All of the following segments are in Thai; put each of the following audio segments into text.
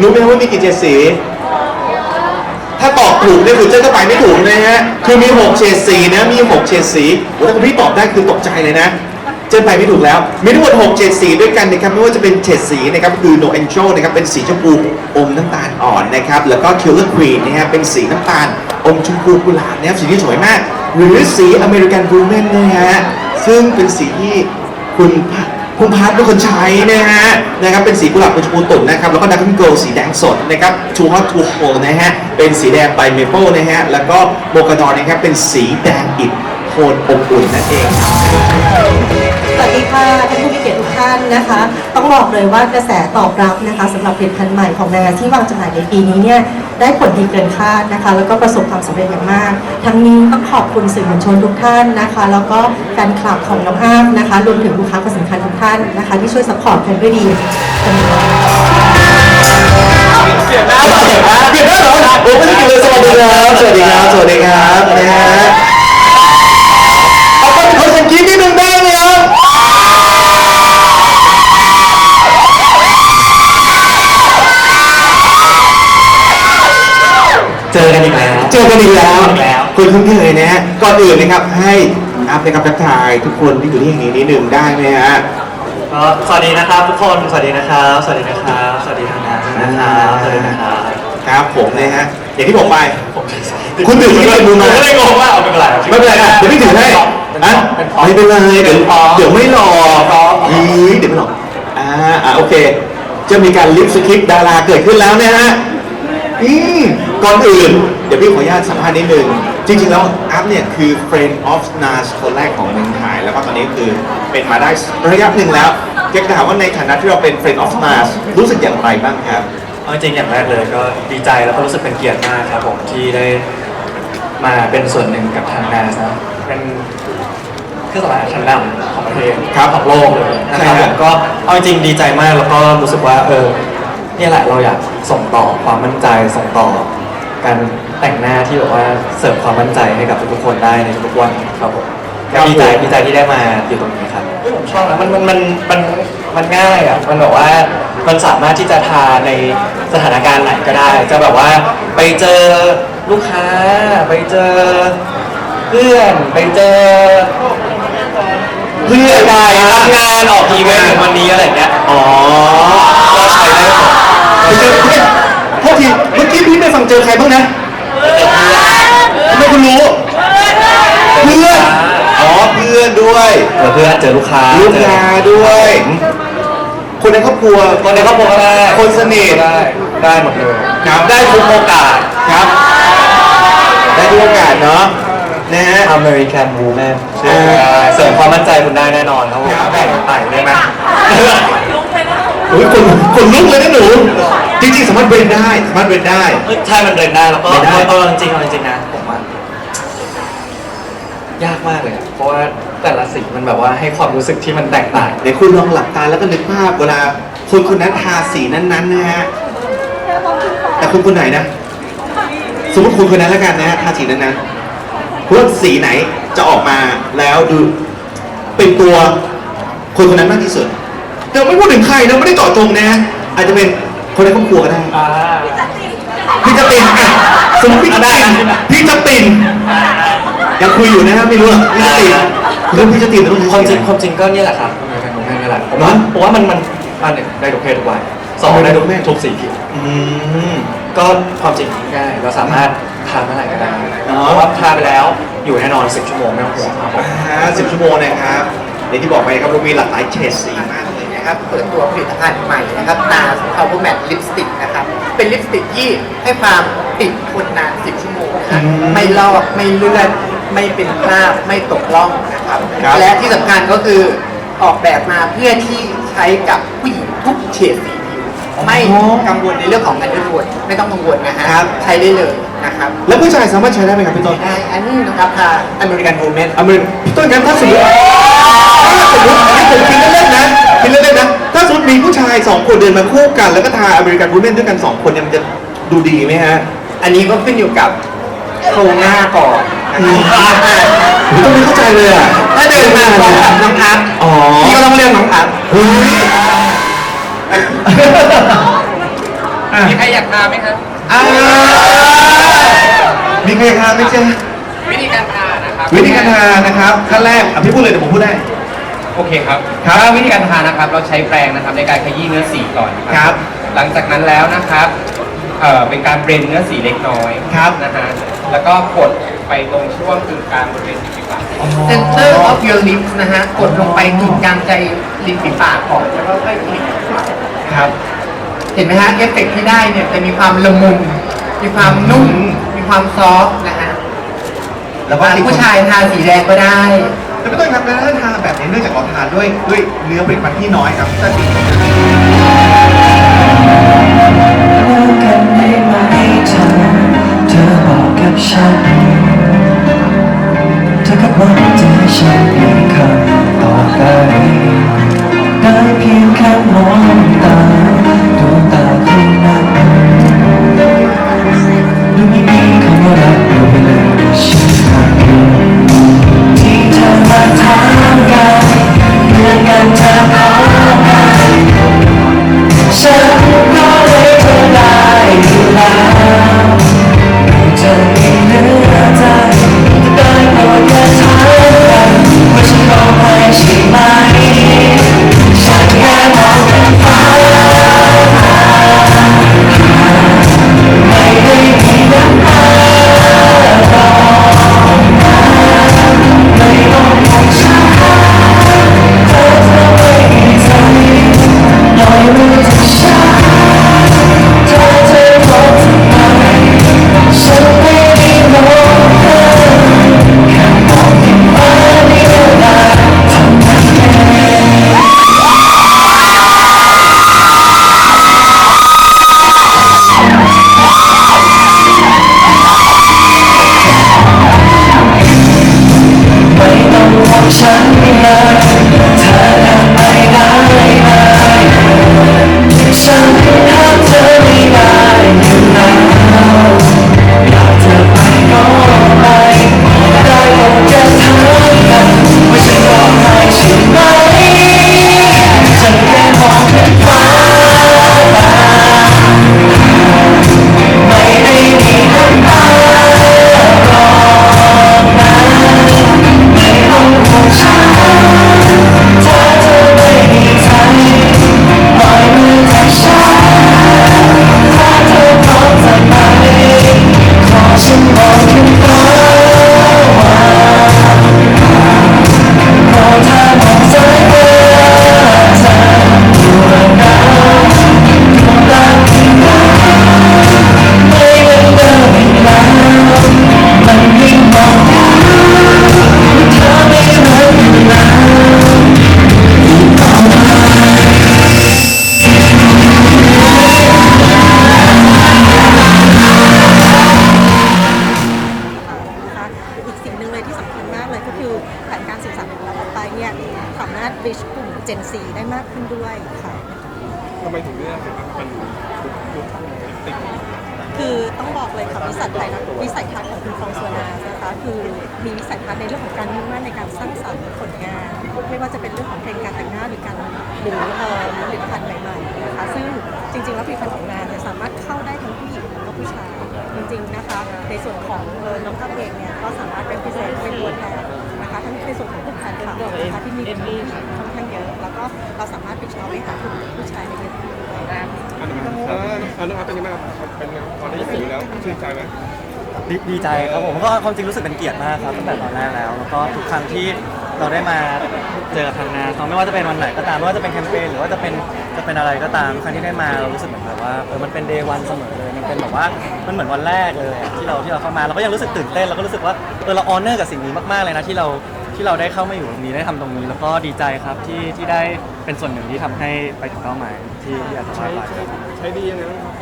รู้ไหมครับว่ามีกี่เฉดสี ถ้าตอบถูกเนี่ยคุณเจ้าก็ไปไม่ถูกนะฮะ คือมี6เฉดสีนะ มี6เฉดสีโอ้ถ้าคุณพี่ตอบได้คือตกใจเลยนะ เจนไปไม่ถูกแล้ว มีทั้งหมด6เฉดสีด้วยกันนะครับ ไม่ว่าจะเป็นเฉดสีนะครับคือ No Angel นะครับ เป็นสีชมพูอมน้ำตาลอ่อนนะครับ แล้วก็ Killer Queen นะฮะ เป็นสีน้ำตาลอมชมพูกุหลาบนะครับ สีที่สวยมาก หรือสี American Woman นะฮะ ซึ่งเป็นสีที่คุณ คุณพัทเป็นคนใช้นะฮะนะครับเป็นสีกุหลาบเป็นชมพูตุ่นนะครับแล้วก็ดักกิ้งโกลสีแดงสดนะครับทูฮอตทูโฮนะฮะเป็นสีแดงใบเมเปิลนะฮะแล้วก็โมกาดอนนะครับเป็นสีแดงอิฐโทนอบอุ่นนั่นเองครับ ดีค่ะท่านผู้มีเกียรติทุกท่านนะคะ ต้องบอกเลยว่ากระแสตอบรับนะคะสำหรับผลิตภัณฑ์ใหม่ของนางที่วางจำหน่ายในปีนี้เนี่ยได้ผลดีเกินคาดนะคะ แล้วก็ประสบความสำเร็จอย่างมาก ทั้งนี้ต้องขอบคุณสื่อมวลชนทุกท่านนะคะ แล้วก็แฟนคลับของน้องอ้ามนะคะรวมถึงลูกค้าคนสำคัญทุกท่านนะคะ ที่ช่วยสปอร์ตกันด้วยดีเปลี่ยนหน้าเหรอเปลี่ยนหน้าเหรอโอ้ไม่ได้กินเลยสวัสดีครับสวัสดีครับสวัสดีครับนะฮะ อกันอีกแล้วเจอกันอีกแล้วอีกแล้วคุณคุ้นเคยนะฮะก่อนอื่นนะครับให้อัพนะครับทักทายทุกคนที่อยู่ที่แห่งนี้นิดนึงได้ไหมฮะก็สวัสดีนะครับทุกคนสวัสดีนะครับสวัสดีนะครับสวัสดีทางงานด้วยนะครับสวัสดีนะครับครับผมนะฮะอย่างที่บอกไปผมคุณตื่นที่จะดูมาผมก็เลยงงว่าเอาไม่เป็นไรไม่เป็นไรนะเดี๋ยวพี่ถือให้เป็นอะเป็นพร็อพไม่เป็นไรเดี๋ยวเป็นพร็อพเดี๋ยวไม่หลอกพร็อพอีเดี๋ยวไม่หลอกอ่าอะโอเค จะมีการลิฟต์สคริปต์ดาราเกิดขึ้นแล้วนะฮะอืม ก่อนอื่น เดี๋ยวพี่ขออนุญาตสัมภาษณ์นิดนึง จริง ๆ แล้วอัพเนี่ยคือ Friend of Nas คนแรกของเมืองไทยแล้วก็ตอนนี้คือเป็นมาได้ระยะหนึ่งแล้วอยากจะถามว่าในฐานะที่เราเป็น Friend of Nas รู้สึกอย่างไรบ้างครับเอาจริงๆอย่างแรกเลยก็ดีใจแล้วก็รู้สึกเป็นเกียรติมากครับผมที่ได้มาเป็นส่วนหนึ่งกับทางนาสนะเป็นเครื่องสำอางชั้นนำของประเทศครับของโลกเลยนะครับใช่ผครับมก็เอาจริงๆดีใจมากแล้วก็รู้สึกว่าเออเนี่ยแหละเราอยากส่งต่อความมั่นใจส่งต่อ การแต่งหน้าที่แบบว่าเสริมความมั่นใจให้กับทุกๆคนได้ในทุกๆวันครับผมก็ดีใจดีใจที่ได้มาอยู่ตรงนี้ครับผมชอบนะมันมันมันมันมันง่ายอะมันแบบว่ามันสามารถที่จะทาในสถานการณ์ไหนก็ได้ จะแบบว่าไปเจอลูกค้า ไปเจอเพื่อน ไปเจอ เพื่อนได้ทำงานออกอีเวนต์วันนี้อะไรอย่างเงี้ยอ๋อก็ใช้ได้หมดไปเจอเพื่อน โทษทีเมื่อกี้พี่ไปฟังเจอใครบ้างนะทำไมคุณรู้ เพื่อน อ๋อ เพื่อนด้วยเจอเพื่อนเจอลูกค้าลูกค้าด้วย คนในครอบครัว คนในครอบครัวก็ได้คนสนิท ได้ได้หมดเลยครับได้ทุกโอกาสครับ ได้ทุกโอกาสเนาะ นะฮะ American Woman อ่าเสริมความมั่นใจคุณได้แน่นอนครับผมครับแบ่งไปได้ไหมโอ้ยคนคนลุกเลยนะหนู จริงๆสามารถเบรนได้สามารถเบรนได้ เอ้ยใช่มันเดินได้แล้วก็เดินได้ เอาจริงๆเอาจริงๆนะผมว่ายากมากเลยอะเพราะว่าแต่ละสีมันแบบว่าให้ความรู้สึกที่มันแตกต่าง เดี๋ยวคุณลองหลับตาแล้วก็นึกภาพเวลาคนคนนั้นทาสีนั้นๆนะฮะแต่คุณคนไหนนะ สมมติคุณคนนั้นแล้วกันนะฮะทาสีนั้นๆคุณว่าสีไหนจะออกมาแล้วดูเป็นตัวคนคนนั้นมากที่สุดเราไม่พูดถึงใครนะไม่ได้เจาะจงนะฮะอาจจะเป็น คนในครอบครัวก็ได้อ่า พี่จะตินอะสมมติพี่จะตินพี่จะตินยังคุยอยู่นะฮะไม่รู้อะพี่จะตินเรื่องพี่จะตินต้องความใช้จริงความจริงก็เนี่ยแหละครับอเมริกันมูฟเมนต์นี่แหละผมว่าเหรอผมว่ามันมันอันหนึ่งได้ทุกเพศทุกวัยสองได้ทุกเพศทุกสีผิวอืม ก็ความจริงง่ายเราสามารถทานเมื่อไหร่ก็ได้อ๋อเพราะว่าทานไปแล้วอยู่แน่นอน10ชั่วโมงไม่ต้องห่วงครับผม อ่าสิบชั่วโมงนะครับอย่างที่บอกไปครับเรามีหลากหลายเฉดสีมากเลย นะนะครับเปิดตัวผลิตภัณฑ์ใหม่นะครับ NARS Power Matte Lipstick นะครับเป็นลิปสติกที่ให้ความติดทนนาน 10 ชั่วโมงนะครับอืมไม่ลอกไม่เลื่อนไม่เป็นคราบไม่ตกล่องนะครับ ครับ และที่สำคัญก็คือออกแบบมาเพื่อที่ใช้กับผู้หญิงทุกเฉดสีผิวไม่กังวลในเรื่องของการยืดหดไม่ต้องกังวลนะฮะครับใช้ได้เลยนะครับแล้วผู้ชายสามารถใช้ได้ไหมครับพี่ต้นได้อันนี้นะครับทา American Woman อเมริพี่ต้นครับถ้าสมมติถ้าสมมตินี่ผมคิดเล่นๆนะคิดเล่นๆนะ ถ้าสมมติมีผู้ชายสอง คนเดินมาคู่กัน แล้วก็ทาอเมริกันวูแมนด้วยกันสองคนเนี่ยมันจะดูดีไหมฮะ อันนี้ก็ขึ้นอยู่กับโครงหน้าก่อนนะครับผมต้องไม่เข้าใจเลยอะถ้าเดินมาพร้อมกับน้องอัพอ๋อพี่ก็ต้องเลือกน้องอัพเฮ้ยอะมีใครอยากทาไหมครับ อ่ามีใครทานไหมเจ๊วิธีการทานะครับวิธีการทานนะครับขั้นแรกอะพี่พูดเลยเดี๋ยวผมพูดได้ โอเคครับครับถ้าวิธีการทานนะครับ เราใช้แปรงนะครับในการขยี้เนื้อสีก่อนนะคครัรับหลังจากนั้นแล้วนะครับเอ่อเป็นการเบรนเนื้อสีเล็กน้อยครับนะฮะแล้วก็กดไปตรงช่วงกึ่งกลางบริเวณริมฝีปาก Center of your lips นะฮะ กดลงไปกึ่งกลางใจริมฝีปากก่อนแล้วก็ค่อยคลิกครับ เห็นไหมฮะ เอฟเฟกต์ที่ได้เนี่ยจะมีความละมุนมีความนุ่ม มีความซอฟต์นะฮะแล้วก็ผู้ชายทาสีแดงก็ได้ แต่ไม่ต้องครับแล้วถ้าทานแบบนี้เนื่องจากเราทานด้วยด้วยเนื้อผลิตภันที่น้อยครับถ้าสีเลิฉันเธอก็หวังจะให้ฉันมีคำตอบได้ได้เพียงแค่มอง ฉั ติดคือต้องบอกเลยค่ะวิสัยทัศน์วิสัยทัศน์ของคุณฟองสวนานะคะคือมีวิสัยทัศน์ในเรื่องของการมุ่งมั่นในการสร้างสรรค์ผลงานไม่ว่าจะเป็นเรื่องของเพลงการแต่งหน้าหรือการหรือเอ่อผลิตภัณฑ์ใหม่ๆนะคะซึ่งจริงๆแล้วผลิตภัณฑ์ของงานเนี่ยสามารถเข้าได้ทั้งผู้หญิงแล้วก็ผู้ชายจริงๆนะคะ ในส่วนของเอ่อน้องภาพเองเนี่ยก็สามารถเป็นพิเศษเป็นตัวแทนนะคะทั้งในส่วนของกลุ่มแฟนคลับนะคะที่มีค่อนข้างเยอะ แล้วก็เราสามารถไปิดช่องไปหาผู้ชายได้เยอะ อันนี้ครับอันนี้ครับเป็นยังไงบ้างครับเป็นไงตอนได้ยินแล้วชื่นใจไหมดีดีใจครับผมก็ความจริงรู้สึกเป็นเกียรติมากครับตั้งแต่ตอนแรกแล้วแล้วก็ทุกครั้งที่เราได้มาเจอกับทางงานเขาไม่ว่าจะเป็นวันไหนก็ตามไม่ว่าจะเป็นแคมเปญหรือว่าจะเป็นจะเป็นอะไรก็ตามทุกครั้งที่ได้มาเรารู้สึกเหมือนแบบว่าเออมันเป็นเดย์วันเสมอเลยมันเป็นแบบว่ามันเหมือนวันแรกเลยอะที่เราที่เราเข้ามาเราก็ยังรู้สึกตื่นเต้นเราก็รู้สึกว่าเออเราออนเนอร์กับสิ่งนี้มากๆเลยนะที่เรา ที่เราได้เข้ามาอยู่ตรงนี้ได้ทำตรงนี้ แล้วก็ดีใจครับที่ที่ได้เป็นส่วนหนึ่งที่ทำให้ไปถึงเป้าหมายที่ที่อยากจะใช้วาดไปใช้ใช้ดียังไงบ้างครับ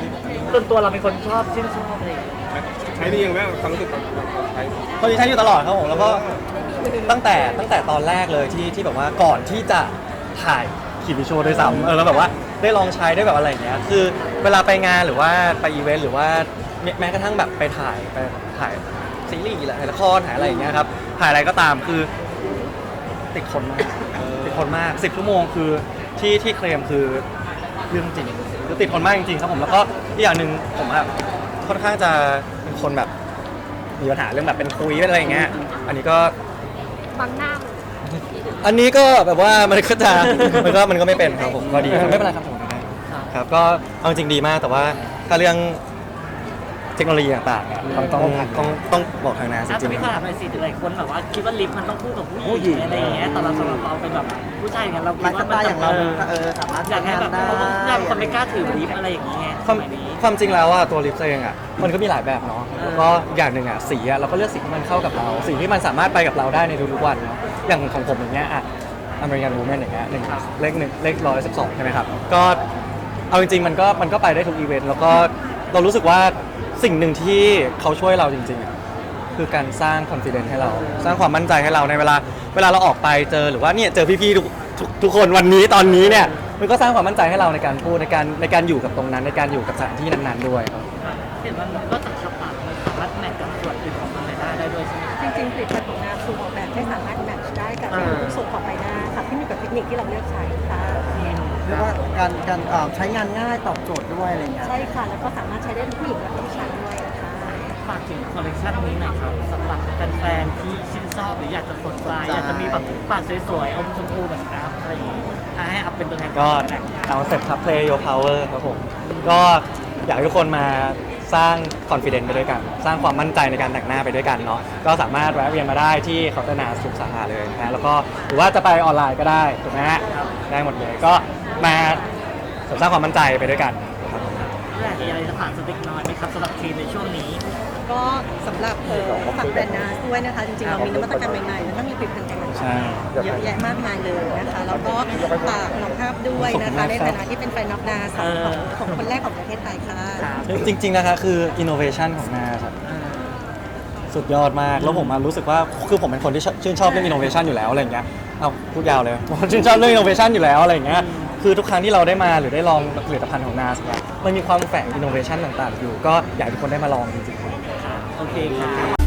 ส่วนตัวเราเป็นคนชอบชื่นชอบอะไรใช้ดียังไงบ้างความรู้สึกตอนใช้ตอนนี้ใช้อยู่ตลอดครับผมแล้วก็ตั้งแต่ตั้งแต่ตอนแรกเลยที่ที่แบบว่าก่อนที่จะถ่ายขีดวิชวลด้วยซ้ำเออแล้วแบบว่าได้ลองใช้ได้แบบอะไรอย่างเงี้ยคือเวลาไปงานหรือว่าไปอีเวนต์หรือว่าแม้แม้กระทั่งแบบไปถ่ายไปถ่ายซีรีส์แหละถ่ายละครถ่ายอะไรอย่างเงี้ยครับถ่ายอะไรก็ตามคือ ติดคนมากติดคนมากสิบชั่วโมงคือที่ที่เคลมคือเรื่องจริงคือติดทนมากจริงๆครับผมแล้วก็อีกอย่างหนึ่งผมอะค่อนข้างจะเป็นคนแบบมีปัญหาเรื่องแบบเป็นคุยเป็นอะไรอย่างเงี้ยอันนี้ก็ บังหน้าอันนี้ก็แบบว่ามันก็จะ มันก็มันก็ไม่เป็นครับผมก็ดีครับไม่เป็นไรครับผมครับก็เอาจริงดีมากแต่ว่าถ้าเรื่อง เทคโนโลยีต่างๆเนี่ยต้องต้องต้องต้องบอกทางนาจอาจริจะงมีๆคำถามในสิ่งหลายคนแบบว่าคิดว่าลิฟต์มันต้องคู่กับผู้หญิงอะไรอย่างเงี้ยแต่เราสำหรับเราเป็นแบบผู้ชายอย่างนั้นเราคิดว่ามันอย่างเราเออสามารถอยากให้แบบเราต้องห้ามคนไม่กล้าถือลิฟต์อะไรอย่างเงี้ยความสมัยนี้ ความจริงแล้วอะตัวลิปเองอะมันก็มีหลายแบบเนาะเออแล้วก็อย่างหนึ่งอะสีอะเราก็เลือกสีที่มันเข้ากับเรา สีที่มันสามารถไปกับเราได้ในทุกๆวันเนาะอย่างของผมอย่างเงี้ยอะอเมริกันวูแมนอย่างเงี้ยหนึ่งเลขหนึ่งเลขร้อยสิบสองใช่ไหมครับก็เอาจริงๆมันก็มันก็ไปได้ทุกอีเวนต์แล้วก็เรารู้สึกว่า สิ่งหนึ่งที่เขาช่วยเราจริงๆอะคือการสร้าง confidence ให้เรา สร้างความมั่นใจให้เราในเวลา เวลาเราออกไปเจอหรือว่าเนี่ยเจอพี่ๆทุกทุกทุกคนวันนี้ตอนนี้เนี่ยมันก็สร้างความมั่นใจให้เราในการพูดในการในการอยู่กับตรงนั้น ในการอยู่กับสถานที่นั้นๆด้วยครับ ห็นว่ามันก็จะขับปากมันสามารถแมทกับส่วนอื่นของมันได้ได้ด้วยใช่ไหม จริงๆผลิตภัณฑ์ของนาซูออกแบบให้สามารถแมทช์ได้กับอ่าทุกส่วนของใบหน้าค่ะขึ้นอยู่กับเทคนิคที่เราเลือกใช้ค่ะเรียกว่าการการเอ่อใช้งานง่ายตอบโจทย์ด้วยอะไรเงี้ย ใช่ค่ะแล้วก็สามารถใช้ได้ทั้งผู้หญิงและผู้ชายด้วยนะคะฝากถึงคอลเลคชันนี้หน่อยครับสำหรับแฟนๆที่ชื่นชอบหรืออยากจะสนใจอยากจะมีแบบปากสวยๆอมชมพูแบบอัพอะไรอย่างงี้อะให้อัพเป็นตัวแทนก็ได้เอาเสร็จครับ play your power ครับผม ก็อยากให้ทุกคนมา สร้าง confidence ไปด้วยกัน สร้างความมั่นใจในการแต่งหน้าไปด้วยกันเนาะก็สามารถแวะเวียนมาได้ที่เคาน์เตอร์นาสุขสาขาเลยนะฮะแล้วก็หรือว่าจะไปออนไลน์ก็ได้ถูกไหมฮะได้หมดเลยก็มาเสริมสร้างความมั่นใจไปด้วยกันครับผมอยากมีอะไรจะฝากสักเล็กน้อยไหมครับสำหรับทีมในช่วงนี้ก็สำหรับเอ่อฝากแบรนด์นาสด้วยนะคะ จริงๆ เรามีนวัตกรรมใหม่ๆแล้วก็มีผลิตภัณฑ์ใหม่ ใช่ๆเยอะแยะมากมายเลยนะคะ แล้วก็ฝากน้องภาพด้วยนะคะในฐานะที่เป็นแฟนนับนาสองของของคนแรกของประเทศไทยค่ะจริง ๆ นะคะคือ innovation ของนาครับสุดยอดมาก แล้วผมอะรู้สึกว่าคือผมเป็นคนที่ชอบชื่นชอบเรื่อง innovation อยู่แล้วอะไรอย่างเงี้ยเอาพูดยาวเลยผมชื่นชอบเรื่อง innovation อยู่แล้วอะไรอย่างเงี้ยคือทุกครั้งที่เราได้มาหรือได้ลองผลิตภัณฑ์ของ NAS เนี่ยมันมีความแฝง innovation ต่างๆ อยู่ ก็อยากให้ทุกคนได้มาลองจริงๆโอเคครับ